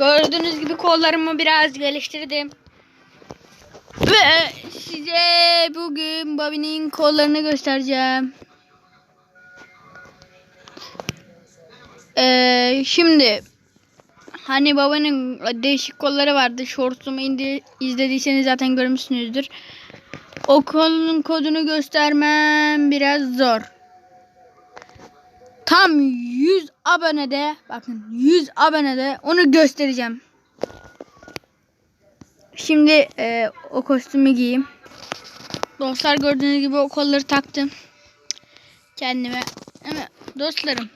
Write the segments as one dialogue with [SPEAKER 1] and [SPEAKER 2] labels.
[SPEAKER 1] Gördüğünüz gibi kollarımı biraz geliştirdim. Ve size bugün Bobby'nin kollarını göstereceğim. Ee, şimdi hani babanın değişik kolları vardı. Shorts'umu indi, izlediyseniz zaten görmüşsünüzdür. O kolun kodunu göstermem biraz zor. Tam 100 abonede bakın 100 abonede onu göstereceğim. Şimdi e, o kostümü giyeyim. Dostlar gördüğünüz gibi o kolları taktım. Kendime. Ama dostlarım.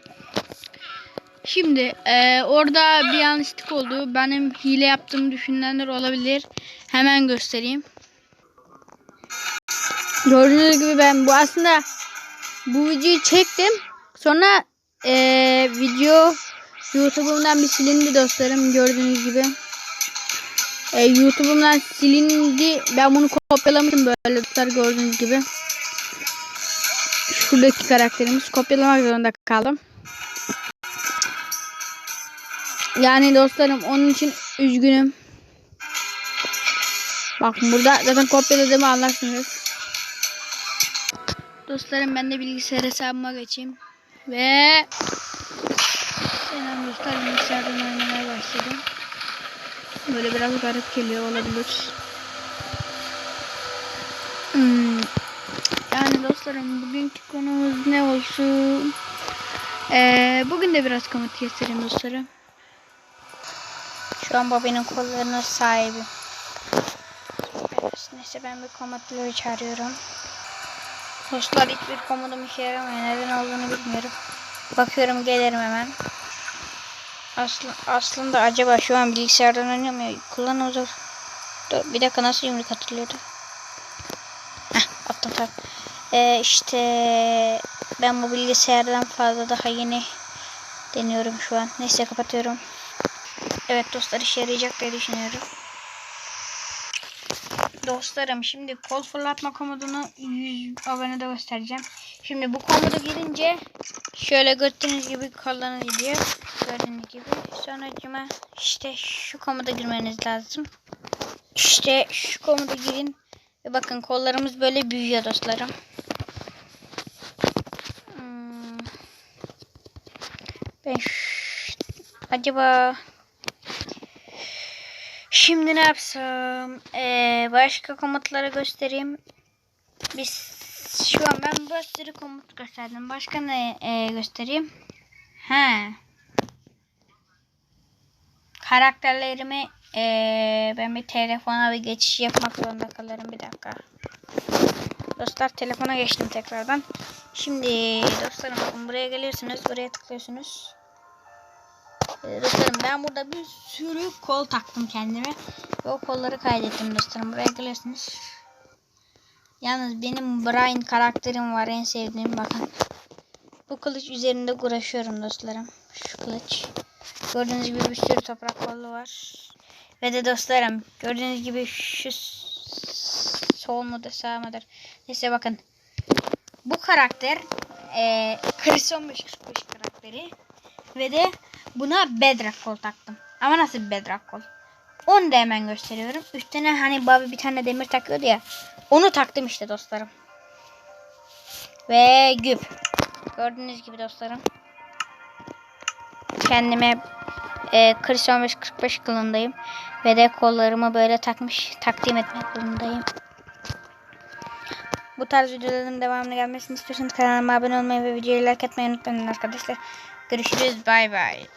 [SPEAKER 1] Şimdi e, orada bir yanlışlık oldu. Benim hile yaptığımı düşünenler olabilir. Hemen göstereyim. Gördüğünüz gibi ben bu aslında bu videoyu çektim. Sonra eee, video YouTube'umdan bir silindi dostlarım gördüğünüz gibi. Eee, YouTube'umdan silindi. Ben bunu kopyalamıştım böyle dostlar gördüğünüz gibi. Şuradaki karakterimiz kopyalamak zorunda kaldım. Yani dostlarım onun için üzgünüm. Bakın burada zaten kopyaladığımı anlarsınız. Dostlarım ben de bilgisayar hesabıma geçeyim. Ve Selam dostlar bilgisayardan oynamaya başladım. Böyle biraz garip geliyor olabilir. Hmm. Yani dostlarım bugünkü konumuz ne olsun? Ee, bugün de biraz komut göstereyim dostlarım. Şu an Bobby'nin kollarına sahibi. Evet, neyse ben bir komutları çağırıyorum. Dostlar hiçbir komodum işe yaramıyor. Neden olduğunu bilmiyorum. Bakıyorum gelirim hemen. Aslı, aslında acaba şu an bilgisayardan mu? Kullanım zor. Dur, bir dakika nasıl yumruk atılıyordu? Heh attım tamam. Ee, işte ben bu bilgisayardan fazla daha yeni deniyorum şu an. Neyse kapatıyorum. Evet dostlar işe yarayacak diye düşünüyorum. Dostlarım şimdi kol fırlatma komodunu 100 abonede göstereceğim. Şimdi bu komoda girince şöyle gördüğünüz gibi kollarına gidiyor. Gördüğünüz gibi. Sonra işte şu komoda girmeniz lazım. İşte şu komoda girin. Ve bakın kollarımız böyle büyüyor dostlarım. Hmm. Ben acaba Şimdi ne yapsam? Ee, başka komutları göstereyim. Biz şu an ben bir sürü komut gösterdim. Başka ne e, göstereyim? He. Karakterlerimi e, ben bir telefona bir geçiş yapmak zorunda kalırım. Bir dakika. Dostlar telefona geçtim tekrardan. Şimdi dostlarım bakın buraya geliyorsunuz. Buraya tıklıyorsunuz. Dostlarım ben burada bir sürü kol taktım kendime. Ve o kolları kaydettim dostlarım. Buraya geliyorsunuz. Yalnız benim Brian karakterim var en sevdiğim bakın. Bu kılıç üzerinde uğraşıyorum dostlarım. Şu kılıç. Gördüğünüz gibi bir sürü toprak kolu var. Ve de dostlarım gördüğünüz gibi şu sol mudur sağ mıdır? Neyse bakın. Bu karakter e, Chris 1545 karakteri. Ve de buna bedrock kol taktım. Ama nasıl bir bedrock kol? Onu da hemen gösteriyorum. Üstüne hani Bobby bir tane demir takıyordu ya. Onu taktım işte dostlarım. Ve güp. Gördüğünüz gibi dostlarım. Kendime e, Chris 1545 kılındayım. Ve de kollarımı böyle takmış takdim etmek durumundayım. Bu tarz videoların devamını gelmesini istiyorsanız kanalıma abone olmayı ve videoyu like etmeyi unutmayın arkadaşlar. Görüşürüz. Bay bay.